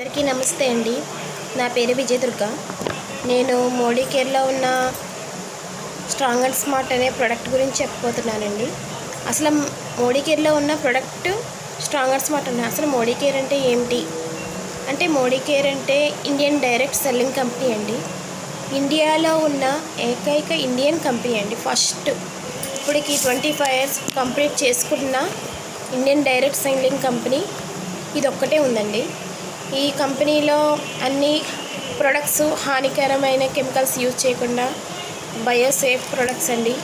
అందరికీ నమస్తే అండి. నా పేరు విజయదుర్గ. నేను మోడీ కేర్లో ఉన్న స్ట్రాంగ్ అండ్ స్మార్ట్ అనే ప్రోడక్ట్ గురించి చెప్పబోతున్నానండి. అసలు మోడీ కేర్లో ఉన్న ప్రోడక్ట్ స్ట్రాంగ్ అండ్ స్మార్ట్ అన్న? అసలు మోడీ కేర్ అంటే ఏమిటి అంటే మోడీ కేర్ అంటే ఇండియన్ డైరెక్ట్ సెల్లింగ్ కంపెనీ అండి. ఇండియాలో ఉన్న ఏకైక ఇండియన్ కంపెనీ అండి. ఫస్ట్ ఇప్పటికి ట్వంటీ ఫైవ్ ఇయర్స్ కంప్లీట్ చేసుకున్న ఇండియన్ డైరెక్ట్ సెల్లింగ్ కంపెనీ ఇది ఒక్కటే ఉందండి. ఈ కంపెనీలో అన్ని ప్రొడక్ట్స్ హానికరమైన కెమికల్స్ యూజ్ చేయకుండా బయోసేఫ్ ప్రొడక్ట్స్ అండి.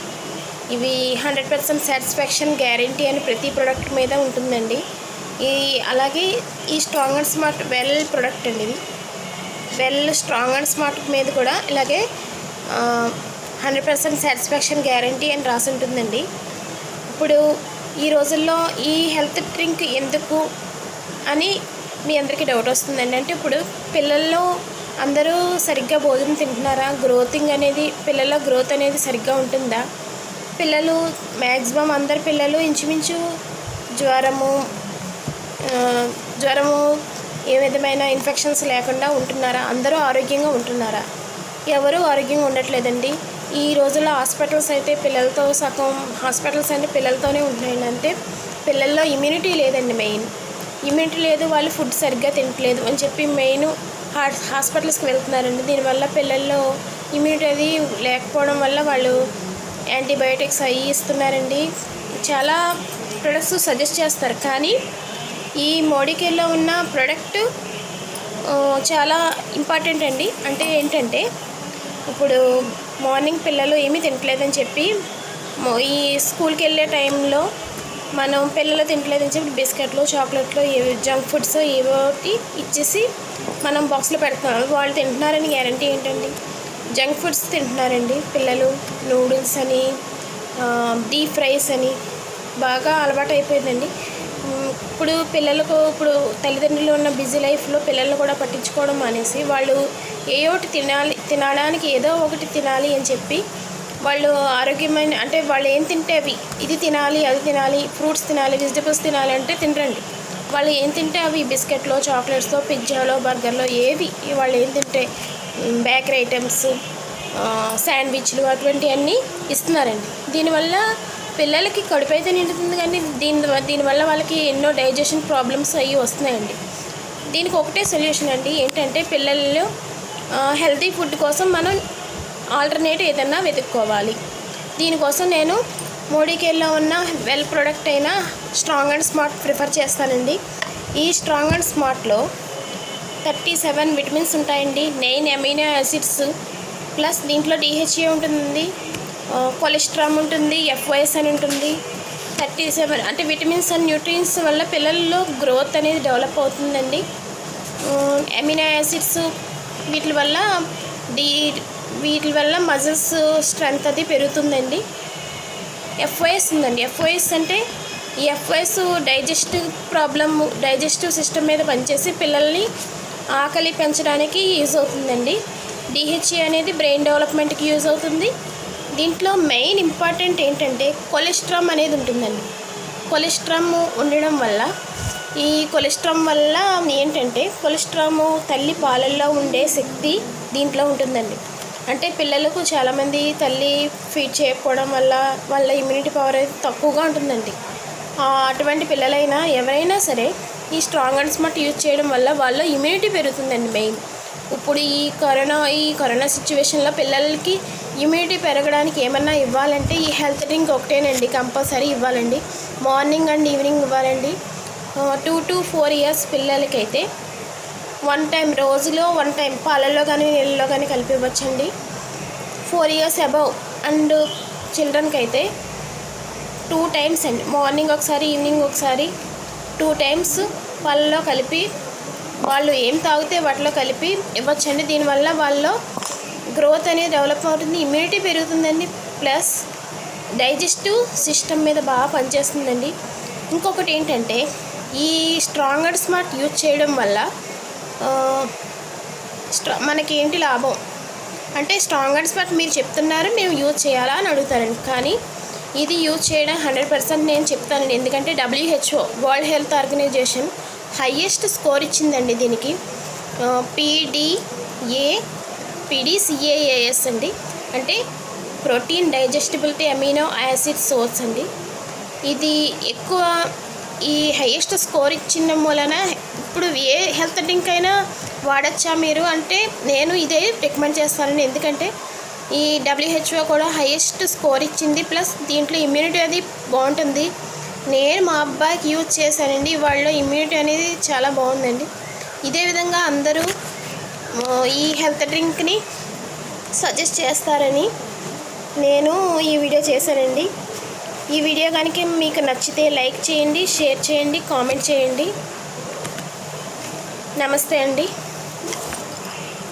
ఇవి హండ్రెడ్ పర్సెంట్ సాటిస్ఫాక్షన్ గ్యారంటీ అని ప్రతి ప్రోడక్ట్ మీద ఉంటుందండి. ఈ అలాగే ఈ strong and smart well product అండి ఇది. వెల్ స్ట్రాంగ్ అండ్ స్మార్ట్ మీద కూడా ఇలాగే హండ్రెడ్ పర్సెంట్ సాటిస్ఫాక్షన్ గ్యారంటీ అని రాసి ఉంటుందండి. ఇప్పుడు ఈ రోజుల్లో ఈ హెల్త్ డ్రింక్ ఎందుకు అని మీ అందరికీ డౌట్ వస్తుందండి. అంటే ఇప్పుడు పిల్లల్లో అందరూ సరిగ్గా భోజనం తింటున్నారా? గ్రోతింగ్ అనేది పిల్లల గ్రోత్ అనేది సరిగ్గా ఉంటుందా? పిల్లలు మ్యాక్సిమం అందరు పిల్లలు ఇంచుమించు జ్వరము జ్వరము ఏ విధమైన ఇన్ఫెక్షన్స్ లేకుండా ఉంటున్నారా? అందరూ ఆరోగ్యంగా ఉంటున్నారా? ఎవరు ఆరోగ్యంగా ఉండట్లేదండి. ఈ రోజుల్లో హాస్పిటల్స్ అయితే పిల్లలతో సగం హాస్పిటల్స్ అంటే పిల్లలతోనే ఉంటున్నాయండి. అంటే పిల్లల్లో ఇమ్యూనిటీ లేదండి మెయిన్. ఇమ్యూనిటీ లేదు వాళ్ళు ఫుడ్ సరిగ్గా తినట్లేదు అని చెప్పి మెయిన్ హాస్పిటల్స్కి వెళ్తున్నారండి. దీనివల్ల పిల్లల్లో ఇమ్యూనిటీ అది లేకపోవడం వల్ల వాళ్ళు యాంటీబయోటిక్స్ అవి ఇస్తున్నారండి. చాలా ప్రొడక్ట్స్ సజెస్ట్ చేస్తారు. కానీ ఈ మోడీకేర్లో ఉన్న ప్రోడక్ట్ చాలా ఇంపార్టెంట్ అండి. అంటే ఏంటంటే ఇప్పుడు మార్నింగ్ పిల్లలు ఏమీ తినట్లేదని చెప్పి ఈ స్కూల్కి వెళ్ళే టైంలో మనం పిల్లలు తినట్లేదని చెప్పి బిస్కెట్లు చాక్లెట్లు ఏవి జంక్ ఫుడ్స్ ఏవో ఒకటి ఇచ్చేసి మనం బాక్స్లో పెడుతున్నాం. వాళ్ళు తింటున్నారని గ్యారంటీ ఏంటండి? జంక్ ఫుడ్స్ తింటున్నారండి పిల్లలు. నూడిల్స్ అని డీప్ ఫ్రైస్ అని బాగా అలవాటు అయిపోయిందండి. ఇప్పుడు పిల్లలకు ఇప్పుడు తల్లిదండ్రులు ఉన్న బిజీ లైఫ్లో పిల్లలు కూడా పట్టించుకోవడం అనేసి వాళ్ళు ఏ ఒకటి తినాలి తినడానికి ఏదో ఒకటి తినాలి అని చెప్పి వాళ్ళు ఆరోగ్యమైన అంటే వాళ్ళు ఏం తింటే అవి ఇది తినాలి అది తినాలి ఫ్రూట్స్ తినాలి వెజిటబుల్స్ తినాలి అంటే తినరండి. వాళ్ళు ఏం తింటే అవి బిస్కెట్లో చాక్లెట్స్తో పిజ్జాలో బర్గర్లో ఏవి వాళ్ళు ఏం తింటే బేకరీ ఐటమ్స్ శాండ్విచ్లు అటువంటివన్నీ ఇస్తున్నారండి. దీనివల్ల పిల్లలకి కడుపు అయితే నిండుతుంది కానీ దీని దీనివల్ల వాళ్ళకి ఎన్నో డైజెషన్ ప్రాబ్లమ్స్ అవి వస్తున్నాయండి. దీనికి ఒకటే సొల్యూషన్ అండి ఏంటంటే పిల్లల్లో హెల్తీ ఫుడ్ కోసం మనం ఆల్టర్నేట్ ఏదన్నా వెతుక్కోవాలి. దీనికోసం నేను మోడీకేర్లో ఉన్న వెల్ ప్రోడక్ట్ అయిన స్ట్రాంగ్ అండ్ స్మార్ట్ ప్రిఫర్ చేస్తానండి. ఈ స్ట్రాంగ్ అండ్ స్మార్ట్లో థర్టీ సెవెన్ విటమిన్స్ ఉంటాయండి. నైన్ అమైనో యాసిడ్స్ ప్లస్ దీంట్లో డిహెచ్ఏ ఉంటుంది కొలెస్ట్రామ్ ఉంటుంది ఎఫ్వైఎస్ అని ఉంటుంది. థర్టీ సెవెన్ అంటే విటమిన్స్ అండ్ న్యూట్రియన్స్ వల్ల పిల్లల్లో గ్రోత్ అనేది డెవలప్ అవుతుందండి. అమినో యాసిడ్స్ వీటి వల్ల డి వీటి వల్ల మజిల్స్ స్ట్రెంగ్త్ అది పెరుగుతుందండి. ఎఫ్ఓఎస్ ఉందండి. ఎఫ్ఓఎస్ అంటే ఈ FOS digestive problem digestive system మీద పనిచేసి పిల్లల్ని ఆకలి పెంచడానికి యూజ్ అవుతుందండి. డిహెచ్ఏ అనేది బ్రెయిన్ డెవలప్మెంట్కి యూజ్ అవుతుంది. దీంట్లో మెయిన్ ఇంపార్టెంట్ ఏంటంటే కొలెస్ట్రామ్ అనేది ఉంటుందండి. కొలెస్ట్రామ్ ఉండడం వల్ల ఈ కొలెస్ట్రామ్ వల్ల ఏంటంటే కొలెస్ట్రాము తల్లి పాలల్లో ఉండే శక్తి దీంట్లో ఉంటుందండి. అంటే పిల్లలకు చాలామంది తల్లి ఫీడ్ చేయకపోవడం వల్ల వాళ్ళ ఇమ్యూనిటీ పవర్ అయితే తక్కువగా ఉంటుందండి. అటువంటి పిల్లలైనా ఎవరైనా సరే ఈ స్ట్రాంగ్ అండ్ స్మార్ట్ యూజ్ చేయడం వల్ల వాళ్ళ ఇమ్యూనిటీ పెరుగుతుందండి మెయిన్. ఇప్పుడు ఈ కరోనా ఈ కరోనా సిచ్యువేషన్లో పిల్లలకి ఇమ్యూనిటీ పెరగడానికి ఏమన్నా ఇవ్వాలంటే ఈ హెల్త్ డ్రింక్ ఒకటేనండి కంపల్సరీ ఇవ్వాలండి. మార్నింగ్ అండ్ ఈవినింగ్ ఇవ్వాలండి. టూ టు ఫోర్ ఇయర్స్ పిల్లలకైతే వన్ టైం రోజులో వన్ టైం పాలల్లో కానీ నీళ్ళలో కానీ కలిపి ఇవ్వచ్చండి. ఫోర్ ఇయర్స్ అబవ్ అండ్ చిల్డ్రన్కి అయితే టూ టైమ్స్ అండి. మార్నింగ్ ఒకసారి ఈవినింగ్ ఒకసారి టూ టైమ్స్ వాళ్ళలో కలిపి వాళ్ళు ఏం తాగితే వాటిలో కలిపి ఇవ్వచ్చండి. దీనివల్ల వాళ్ళలో గ్రోత్ అనేది డెవలప్ అవుతుంది ఇమ్యూనిటీ పెరుగుతుందండి ప్లస్ డైజెస్టివ్ సిస్టమ్ మీద బాగా పనిచేస్తుందండి. ఇంకొకటి ఏంటంటే ఈ స్ట్రాంగ్ అండ్ స్మార్ట్ యూజ్ చేయడం వల్ల మనకి ఏంటి లాభం? అంటే స్ట్రాంగ్ అండ్ స్మార్ట్ మీరు చెప్తున్నారు మేము యూజ్ చేయాలా అని అడుగుతారండి. కానీ ఇది యూజ్ చేయడం హండ్రెడ్ పర్సెంట్ నేను చెప్తానండి. ఎందుకంటే WHO World Health Organization highest score ఇచ్చిందండి దీనికి. పీడిఏ పీడీసీఏఏఎస్ అండి. అంటే protein digestibility amino acid source అండి. ఇది ఎక్కువ ఈ హయ్యెస్ట్ స్కోర్ ఇచ్చిన మూలన ఇప్పుడు ఏ హెల్త్ డ్రింక్ అయినా వాడచ్చా మీరు? అంటే నేను ఇదే రికమెండ్ చేస్తానండి. ఎందుకంటే ఈ డబ్ల్యూహెచ్ఓ కూడా హైయెస్ట్ స్కోర్ ఇచ్చింది. ప్లస్ దీంట్లో ఇమ్యూనిటీ అది బాగుంటుంది. నేను మా అబ్బాయికి యూజ్ చేశానండి. వాళ్ళ ఇమ్యూనిటీ అనేది చాలా బాగుందండి. ఇదే విధంగా అందరూ ఈ హెల్త్ డ్రింక్ని సజెస్ట్ చేస్తారని నేను ఈ వీడియో చేశానండి. ఈ వీడియో కనుక మీకు నచ్చితే లైక్ చేయండి షేర్ చేయండి కామెంట్ చేయండి. నమస్తే అండి.